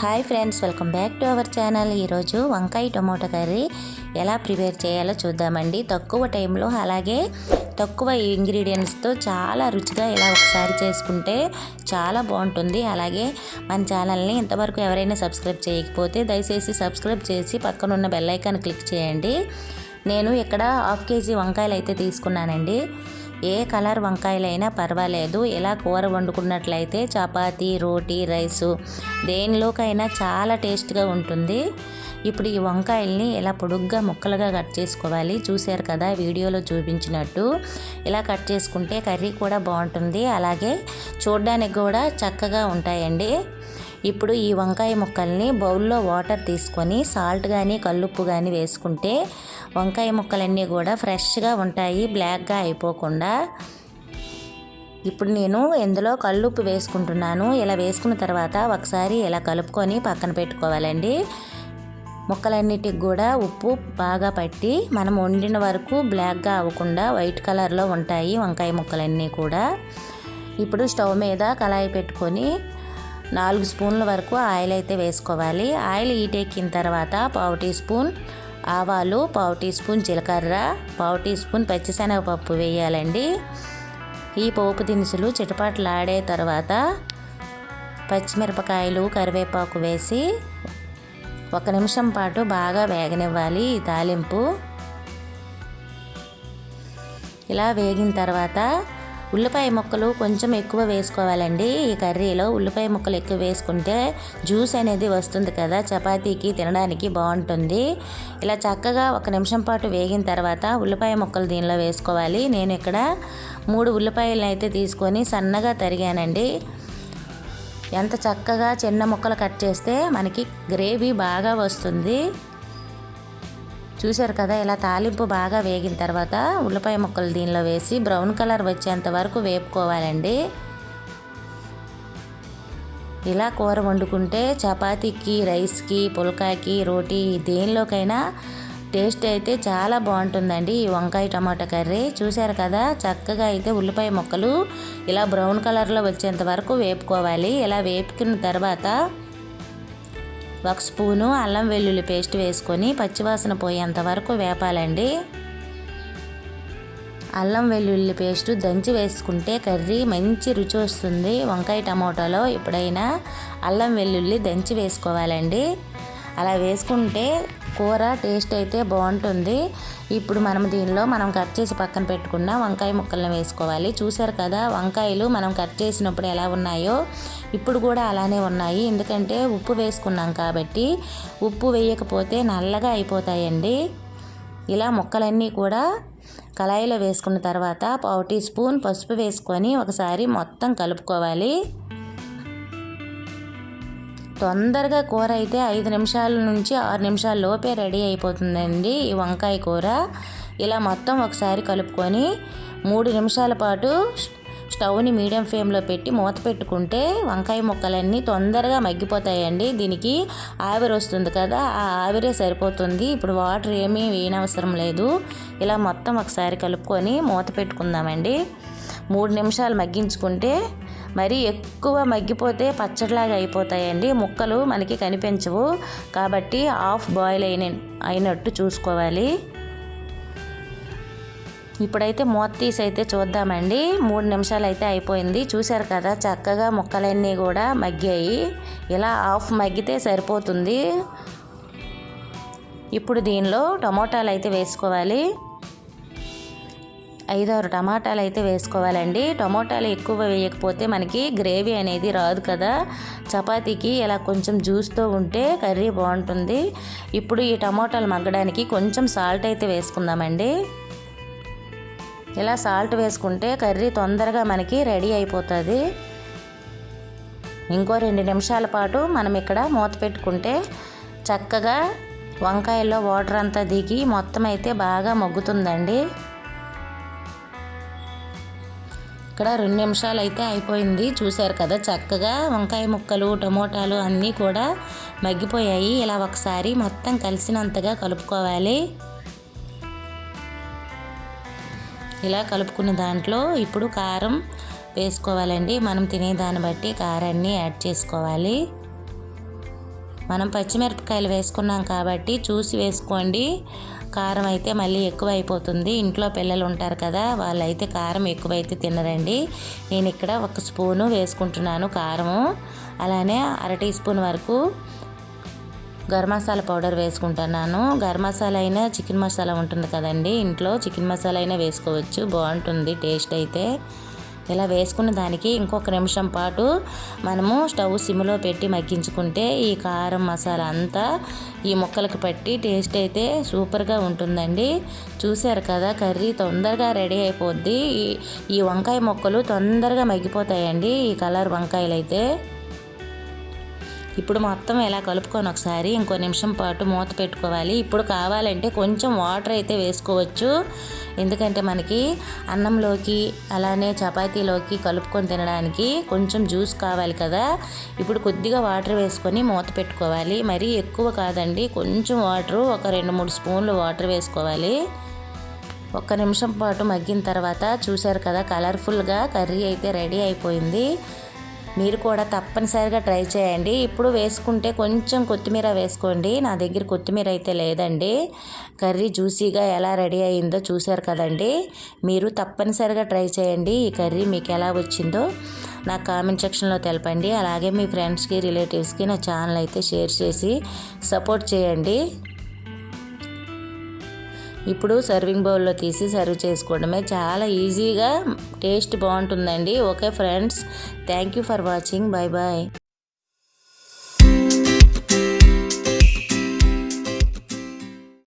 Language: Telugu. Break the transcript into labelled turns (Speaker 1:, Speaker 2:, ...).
Speaker 1: Hi friends welcome back to our channel. ఈరోజు వంకాయ టొమాటో కర్రీ ఎలా ప్రిపేర్ చేయాలో చూద్దామండి. తక్కువ టైంలో అలాగే తక్కువ ఇంగ్రీడియంట్స్తో చాలా రుచిగా ఇలా ఒకసారి చేసుకుంటే చాలా బాగుంటుంది. అలాగే మన ఛానల్ని ఇంతవరకు ఎవరైనా సబ్స్క్రైబ్ చేయకపోతే దయచేసి సబ్స్క్రైబ్ చేసి పక్కనున్న బెల్ ఐకాన్ క్లిక్ చేయండి. నేను ఇక్కడ హాఫ్ కేజీ వంకాయలు అయితే తీసుకున్నానండి. ఏ కలర్ వంకాయలైనా పర్వాలేదు. ఇలా కూర వండుకున్నట్లయితే చపాతీ రోటీ రైసు దేనిలోకైనా చాలా టేస్ట్గా ఉంటుంది. ఇప్పుడు ఈ వంకాయల్ని ఇలా పొడుగ్గా ముక్కలుగా కట్ చేసుకోవాలి. చూశారు కదా వీడియోలో చూపించినట్టు. ఇలా కట్ చేసుకుంటే కర్రీ కూడా బాగుంటుంది. అలాగే చూడడానికి కూడా చక్కగా ఉంటాయండి. ఇప్పుడు ఈ వంకాయ ముక్కల్ని బౌల్లో వాటర్ తీసుకొని సాల్ట్ కానీ కల్లుప్పు కానీ వేసుకుంటే వంకాయ ముక్కలన్నీ కూడా ఫ్రెష్గా ఉంటాయి బ్లాక్గా అయిపోకుండా. ఇప్పుడు నేను ఇందులో కల్లుప్పు వేసుకుంటున్నాను. ఇలా వేసుకున్న తర్వాత ఒకసారి ఇలా కలుపుకొని పక్కన పెట్టుకోవాలండి. ముక్కలన్నిటికి కూడా ఉప్పు బాగా పట్టి మనం వండిన వరకు బ్లాక్గా అవ్వకుండా వైట్ కలర్లో ఉంటాయి వంకాయ ముక్కలన్నీ కూడా. ఇప్పుడు స్టవ్ మీద కళాయి పెట్టుకొని నాలుగు స్పూన్ల వరకు ఆయిల్ అయితే వేసుకోవాలి. ఆయిల్ ఈటెక్కిన తర్వాత పావు టీ స్పూన్ ఆవాలు పావు టీ స్పూన్ జీలకర్ర పావు టీ స్పూన్ పచ్చిశనగపప్పు వేయాలండి. ఈ పోపు దినుసులు చిటపాట్లాడే తర్వాత పచ్చిమిరపకాయలు కరివేపాకు వేసి ఒక నిమిషం పాటు బాగా వేగనివ్వాలి ఈ తాలింపు. ఇలా వేగిన తర్వాత ఉల్లిపాయ ముక్కలు కొంచెం ఎక్కువ వేసుకోవాలండి. ఈ కర్రీలో ఉల్లిపాయ ముక్కలు ఎక్కువ వేసుకుంటే జ్యూస్ అనేది వస్తుంది కదా చపాతీకి తినడానికి బాగుంటుంది. ఇలా చక్కగా ఒక నిమిషం పాటు వేగిన తర్వాత ఉల్లిపాయ ముక్కలు దీనిలో వేసుకోవాలి. నేను ఇక్కడ మూడు ఉల్లిపాయలను అయితే తీసుకొని సన్నగా తరిగానండి. ఎంత చక్కగా చిన్న ముక్కలు కట్ చేస్తే మనకి గ్రేవీ బాగా వస్తుంది. చూశారు కదా ఇలా తాలింపు బాగా వేగిన తర్వాత ఉల్లిపాయ ముక్కలు దీనిలో వేసి బ్రౌన్ కలర్ వచ్చేంత వరకు వేపుకోవాలండి. ఇలా కూర వండుకుంటే చపాతీకి రైస్కి పుల్కాకి రోటీ దేనిలోకైనా టేస్ట్ అయితే చాలా బాగుంటుందండి ఈ వంకాయ టమాటా కర్రీ. చూశారు కదా చక్కగా అయితే ఉల్లిపాయ ముక్కలు ఇలా బ్రౌన్ కలర్లో వచ్చేంత వరకు వేపుకోవాలి. ఇలా వేపుకున్న తర్వాత ఒక స్పూను అల్లం వెల్లుల్లి పేస్ట్ వేసుకొని పచ్చివాసన పోయేంత వరకు వేపాలండి. అల్లం వెల్లుల్లి పేస్ట్ దంచి వేసుకుంటే కర్రీ మంచి రుచి వస్తుంది. వంకాయ టమాటాలో ఎప్పుడైనా అల్లం వెల్లుల్లి దంచి వేసుకోవాలండి. అలా వేసుకుంటే కూర టేస్ట్ అయితే బాగుంటుంది. ఇప్పుడు మనం దీనిలో మనం కట్ చేసి పక్కన పెట్టుకున్న వంకాయ ముక్కలను వేసుకోవాలి. చూసారు కదా వంకాయలు మనం కట్ చేసినప్పుడు ఎలా ఉన్నాయో? ఇప్పుడు కూడా అలానే ఉన్నాయి. ఎందుకంటే ఉప్పు వేసుకున్నాం కాబట్టి ఉప్పు వేయకపోతే నల్లగా అయిపోతాయండి. ఇలా ముక్కలన్నీ కూడా కళాయిలో వేసుకున్న తర్వాత పావు టీ స్పూన్ పసుపు వేసుకొని ఒకసారి మొత్తం కలుపుకోవాలి. తొందరగా కూర అయితే ఐదు నిమిషాల నుంచి ఆరు నిమిషాల లోపే రెడీ అయిపోతుందండి ఈ వంకాయ కూర. ఇలా మొత్తం ఒకసారి కలుపుకొని మూడు నిమిషాల పాటు స్టవ్ని మీడియం ఫ్లేమ్లో పెట్టి మూత పెట్టుకుంటే వంకాయ ముక్కలన్నీ తొందరగా మగ్గిపోతాయండి. దీనికి ఆవిరి వస్తుంది కదా ఆ ఆవిరే సరిపోతుంది. ఇప్పుడు వాటర్ ఏమీ వేయనవసరం లేదు. ఇలా మొత్తం ఒకసారి కలుపుకొని మూత పెట్టుకుందామండి. మూడు నిమిషాలు మగ్గించుకుంటే మరి ఎక్కువ మగ్గిపోతే పచ్చడిలాగా అయిపోతాయండి. ముక్కలు మనకి కనిపించవు. కాబట్టి హాఫ్ బాయిల్ అయిన అయినట్టు చూసుకోవాలి. ఇప్పుడైతే మూత తీసి అయితే చూద్దామండి. మూడు నిమిషాలు అయితే అయిపోయింది. చూశారు కదా చక్కగా ముక్కలన్నీ కూడా మగ్గాయి. ఇలా హాఫ్ మగ్గితే సరిపోతుంది. ఇప్పుడు దీనిలో టమోటాలు అయితే వేసుకోవాలి. ఐదారు టమాటాలు అయితే వేసుకోవాలండి. టమోటాలు ఎక్కువ వేయకపోతే మనకి గ్రేవీ అనేది రాదు కదా. చపాతీకి ఇలా కొంచెం జ్యూస్తో ఉంటే కర్రీ బాగుంటుంది. ఇప్పుడు ఈ టమోటాలు మగ్గడానికి కొంచెం సాల్ట్ అయితే వేసుకుందామండి. ఇలా సాల్ట్ వేసుకుంటే కర్రీ తొందరగా మనకి రెడీ అయిపోతుంది. ఇంకో రెండు నిమిషాల పాటు మనం ఇక్కడ మూత పెట్టుకుంటే చక్కగా వంకాయల్లో వాటర్ అంతా దిగి మొత్తం అయితే బాగా మగ్గుతుందండి. ఇక్కడ రెండు నిమిషాలు అయితే అయిపోయింది. చూశారు కదా చక్కగా వంకాయ ముక్కలు టమోటాలు అన్నీ కూడా మగ్గిపోయాయి. ఇలా ఒకసారి మొత్తం కలిసినంతగా కలుపుకోవాలి. ఇలా కలుపుకున్న దాంట్లో ఇప్పుడు కారం వేసుకోవాలండి. మనం తినే దాన్ని బట్టి కారాన్ని యాడ్ చేసుకోవాలి. మనం పచ్చిమిరపకాయలు వేసుకున్నాం కాబట్టి చూసి వేసుకోండి. కారం అయితే మళ్ళీ ఎక్కువ అయిపోతుంది ఇంట్లో పిల్లలు ఉంటారు కదా వాళ్ళైతే కారం ఎక్కువైతే తినరండి. నేను ఇక్కడ ఒక స్పూను వేసుకుంటున్నాను కారము. అలానే అర టీ స్పూన్ వరకు గరం మసాలా పౌడర్ వేసుకుంటున్నాను. గరం మసాలా అయినా చికెన్ మసాలా ఉంటుంది కదండి. ఇంట్లో చికెన్ మసాలా అయినా వేసుకోవచ్చు. బాగుంటుంది టేస్ట్ అయితే. ఇలా వేసుకున్న దానికి ఇంకొక నిమిషం పాటు మనము స్టవ్ సిమ్లో పెట్టి మగ్గించుకుంటే ఈ కారం మసాలా అంతా ఈ ముక్కలకు పట్టి టేస్ట్ అయితే సూపర్గా ఉంటుందండి. చూశారు కదా కర్రీ తొందరగా రెడీ అయిపోద్ది. ఈ వంకాయ ముక్కలు తొందరగా మగ్గిపోతాయండి. ఈ కలర్ వంకాయలు అయితే ఇప్పుడు మొత్తం ఇలా కలుపుకొని ఒకసారి ఇంకో నిమిషం పాటు మూత పెట్టుకోవాలి. ఇప్పుడు కావాలంటే కొంచెం వాటర్ అయితే వేసుకోవచ్చు. ఎందుకంటే మనకి అన్నంలోకి అలానే చపాతీలోకి కలుపుకొని తినడానికి కొంచెం జ్యూస్ కావాలి కదా. ఇప్పుడు కొద్దిగా వాటర్ వేసుకొని మూత పెట్టుకోవాలి. మరీ ఎక్కువ కాదండి కొంచెం వాటర్ ఒక రెండు మూడు స్పూన్లు వాటర్ వేసుకోవాలి. ఒక్క నిమిషం పాటు మగ్గిన తర్వాత చూశారు కదా కలర్ఫుల్గా కర్రీ అయితే రెడీ అయిపోయింది. మీరు కూడా తప్పనిసరిగా ట్రై చేయండి. ఇప్పుడు వేసుకుంటే కొంచెం కొత్తిమీర వేసుకోండి. నా దగ్గర కొత్తిమీర అయితే లేదండి. కర్రీ జ్యూసీగా ఎలా రెడీ అయిందో చూశారు కదండి. మీరు తప్పనిసరిగా ట్రై చేయండి. ఈ కర్రీ మీకు ఎలా వచ్చిందో నాకు కామెంట్ సెక్షన్లో తెలపండి. అలాగే మీ ఫ్రెండ్స్కి రిలేటివ్స్కి నా ఛానల్ అయితే షేర్ చేసి సపోర్ట్ చేయండి. ఇప్పుడు సర్వింగ్ బౌల్లో తీసి సర్వ్ చేసుకోవడమే చాలా ఈజీగా టేస్ట్ బాగుంటుందండి. Okay friends thank you for watching bye bye